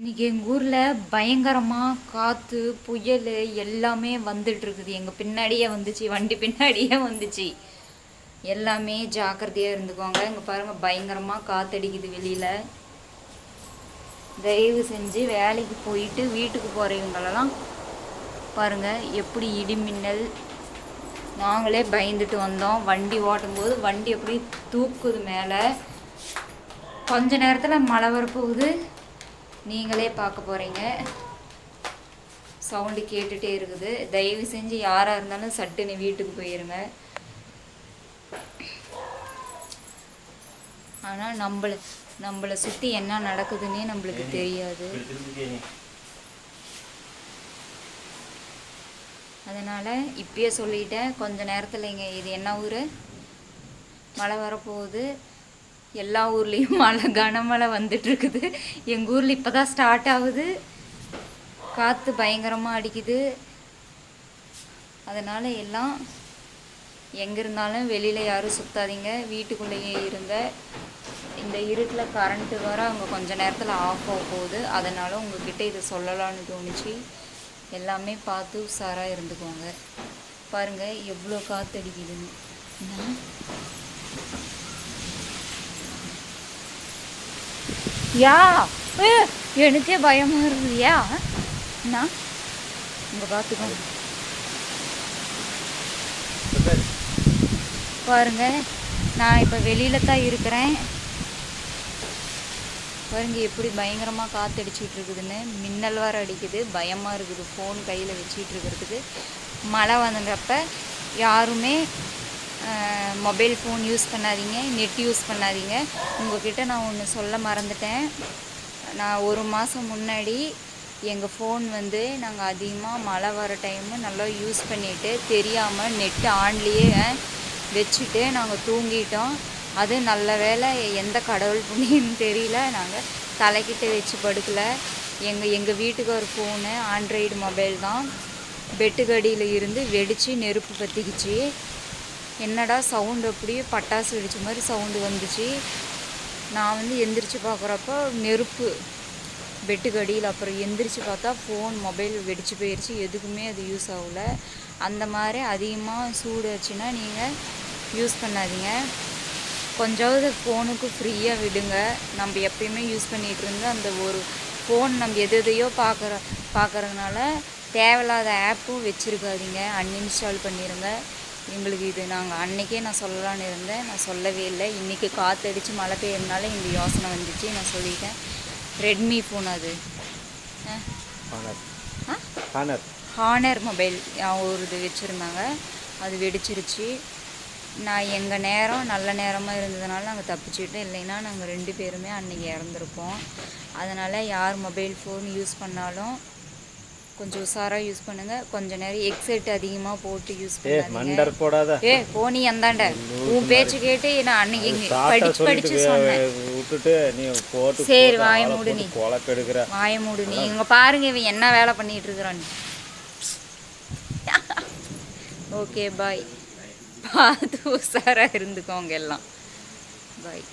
இன்றைக்கி எங்கள் ஊரில் பயங்கரமாக காற்று புயல் எல்லாமே வந்துட்டு இருக்குது எங்கள் பின்னாடியே வந்துச்சு வண்டி பின்னாடியே வந்துச்சு. எல்லாமே ஜாக்கிரதையாக இருந்துக்கோங்க. இங்கே பாருங்கள் பயங்கரமாக காற்றடிக்குது வெளியில். தயவு செஞ்சு வேலைக்கு போயிட்டு வீட்டுக்கு போகிறவங்களெல்லாம் பாருங்கள் எப்படி இடிமின்னல். நாங்களே பயந்துட்டு வந்தோம். வண்டி ஓட்டும்போது வண்டி எப்படி தூக்குது மேலே. கொஞ்ச நேரத்தில் மழை வரப்போகுது. நீங்களே பார்க்க போகிறீங்க சவுண்டு கேட்டுகிட்டே இருக்குது. தயவு செஞ்சு யாராக இருந்தாலும் சட்டுன்னு வீட்டுக்கு போயிருங்க. ஆனால் நம்மளை நம்மளை சுற்றி என்ன நடக்குதுன்னே நம்மளுக்கு தெரியாது. அதனால் இப்பயே சொல்லிட்டேன். கொஞ்ச நேரத்தில் இங்கே இது என்ன ஊர்? மழை வரப்போகுது. எல்லா ஊர்லேயும் மழை கனமழை வந்துட்டு இருக்குது எங்கள் ஊரில் இப்போ தான் ஸ்டார்ட் ஆகுது. காற்று பயங்கரமாக அடிக்குது. அதனால் எல்லாம் எங்கே இருந்தாலும் வெளியில் யாரும் சுத்தாதீங்க. வீட்டுக்குள்ளேயே இருங்க. இந்த இருட்டில் கரண்ட்டு வர அவங்க கொஞ்ச நேரத்தில் ஆஃப் ஆக போகுது. அதனால் உங்ககிட்ட இதை சொல்லலாம்னு தோணுச்சு. எல்லாமே பார்த்து உஷாராக இருந்துக்கோங்க. பாருங்கள் எவ்வளோ காற்று அடிக்குதுன்னு என்ன? யா எனக்கே பயமா இருந்தியா நான் இங்க பார்த்துக்கோங்க பாருங்க நான் இப்போ வெளியில தான் இருக்கிறேன். பாருங்க எப்படி பயங்கரமாக காற்றடிச்சிட்டு இருக்குதுன்னு. மின்னல் வர அடிக்குது பயமாக இருக்குது. ஃபோன் கையில் வச்சிட்டு இருக்கிறதுக்கு. மழை வந்துடுறப்ப யாருமே மொபைல் ஃபோன் யூஸ் பண்ணாதீங்க. நெட் யூஸ் பண்ணாதீங்க. உங்ககிட்ட நான் ஒன்று சொல்ல மறந்துட்டேன். நான் ஒரு மாதம் முன்னாடி எங்கள் ஃபோன் வந்து நாங்கள் அதிகமாக மழை வர டைமு நல்லா யூஸ் பண்ணிட்டு தெரியாமல் நெட்டு ஆன்லேயே வச்சுட்டு நாங்கள் தூங்கிட்டோம். அது நல்ல வேளை எந்த கடவுள் புண்ணியன்னு தெரியல. நாங்கள் தலைக்கிட்ட வச்சு படுக்கல. எங்கள் எங்கள் வீட்டுக்கு ஒரு ஃபோனு ஆண்ட்ராய்டு மொபைல் தான். பெட்டுக்கடியில் இருந்து வெடித்து நெருப்பு பற்றிக்கிச்சு என்னடா சவுண்டு அப்படியே பட்டாசு வெடிச்ச மாதிரி சவுண்டு வந்துச்சு. நான் வந்து எந்திரிச்சு பார்க்குறப்ப நெருப்பு பெட்டுக்கு அடியில் அப்புறம் எந்திரிச்சு பார்த்தா ஃபோன் மொபைல் வெடிச்சு போயிடுச்சு எதுக்குமே அது யூஸ் ஆகல. அந்த மாதிரி அதிகமாக சூடு ஆச்சுன்னா நீங்கள் யூஸ் பண்ணாதீங்க. கொஞ்சாவது ஃபோனுக்கு ஃப்ரீயாக விடுங்க. நம்ம எப்பயுமே யூஸ் பண்ணிகிட்டு இருந்து அந்த ஒரு ஃபோன் நம்ம எது எதையோ பார்க்குற பார்க்குறதுனால தேவையில்லாத ஆப்பும் வச்சுருக்காதீங்க. அன்இன்ஸ்டால் பண்ணிடுங்க எங்களுக்கு இது நாங்கள் அன்னைக்கே நான் சொல்லலான்னு இருந்தேன். நான் சொல்லவே இல்லை. இன்றைக்கி காற்றடிச்சு மழை பெய்யறதுனால இந்த யோசனை வந்துச்சு. நான் சொல்லிட்டேன். ரெட்மி ஃபோன் அது. ஹானர் ஹானர் மொபைல் ஒரு இது வச்சுருந்தாங்க. அது வெடிச்சிருச்சு. நான் எங்கள் நேரம் நல்ல நேரமாக இருந்ததுனால நாங்கள் தப்பிச்சுட்டோம் இல்லைன்னா நாங்கள் ரெண்டு பேருமே அன்றைக்கி இறந்துருப்போம். அதனால் யார் மொபைல் ஃபோன் யூஸ் பண்ணாலும் கொஞ்சம் உஷாராக யூஸ் பண்ணுங்கள் கொஞ்ச நேரம் எக்ஸைட் அதிகமாக போட்டு யூஸ் மண்டர் போடாத. ஏ போனி அந்தாண்ட. உன் பேச்சு கேட்டு நான் அன்னைக்கு படிச்சு படிச்சு சொன்னேன். விட்டுட்டு நீ போட்டு சரி, வாயை மூடு நீ. குழப்பெடுக்கிற வாய மூடு நீ. இங்க பாருங்க இவன் என்ன வேலை பண்ணிட்டு இருக்கிறான்னு. ஓகே பாய் பார்த்து உஷாரா இருந்துக்கோங்க எல்லாம். பாய்